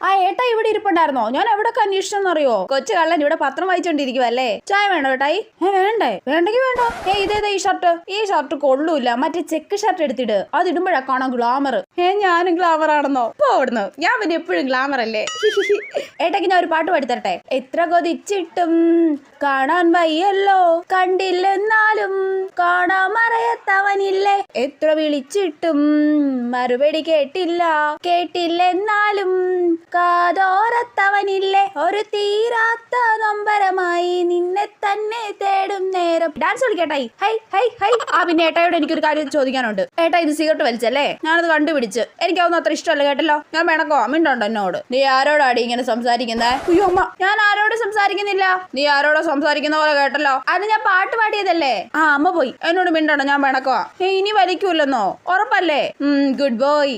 ആ ഏട്ടാ ഇവിടെ ഇരിപ്പുണ്ടായിരുന്നോ? ഞാൻ എവിടെ അന്വേഷിച്ചെന്നറിയോ കൊച്ചു കള്ളൻ ഇവിടെ പത്രം വായിച്ചോണ്ടിരിക്കുവല്ലേ? ചായ വേണോ ഏട്ടായി ഏ വേണ്ടേ വേണ്ടെങ്കിൽ വേണ്ട? ഏ ഇതേതാ ഈ ഷർട്ട്? ഈ ഷർട്ട് കൊള്ളൂല മറ്റേ ചെക്ക് ഷർട്ട് എടുത്തിട്ട് അത് ഇടുമ്പോഴാ കാണാൻ ഗ്ലാമർ ഏ ഞാനും ഗ്ലാമർ ആണെന്നോ? പോ അവിടുന്ന്. ഞാൻ പിന്നെ എപ്പോഴും ഗ്ലാമർ അല്ലേ? ഏട്ടയ്ക്ക് ഞാൻ ഒരു പാട്ട് പാടിത്തരട്ടെ? എത്ര കൊതിച്ചിട്ടും കാണാൻ വയ്യല്ലോ. കണ്ടില്ലെന്നാലും കാണാൻ മറയത്തവനില്ലേ എത്ര വിളിച്ചിട്ടും മറുപടി കേട്ടില്ല. കേട്ടില്ലെന്നാലും കാതോരത്തവനില്ലേ? ഒരു തീരാത്ത നൊമ്പരമായി നിന്നെ തന്നെ ഡാൻസ് കളിക്കട്ടായി. ഹൈ ഹൈ ഹൈ. ആ പിന്നെ ഏട്ടായോട് എനിക്കൊരു കാര്യം ചോദിക്കാനുണ്ട്. ഏട്ടാ ഇത് സിഗരറ്റ് വലിച്ചല്ലേ? ഞാനത് കണ്ടുപിടിച്ച്. എനിക്കതൊന്നും അത്ര ഇഷ്ടമല്ല കേട്ടല്ലോ? ഞാൻ വേണക്കോ? മിണ്ടുണ്ടോ എന്നോട്? നീ ആരോടാടി ഇങ്ങനെ സംസാരിക്കുന്നേ? അയ്യോ ഞാൻ ആരോട് സംസാരിക്കുന്നില്ല? നീ ആരോടോ സംസാരിക്കുന്ന പോലെ കേട്ടല്ലോ? അത് ഞാൻ പാട്ട് പാടിയതല്ലേ? ആ അമ്മ പോയി. എന്നോട് മിണ്ടണോ? ഞാൻ വേണക്കോ? ഇനി വലിക്കൂല്ലെന്നോ? ഉറപ്പല്ലേ? Good boy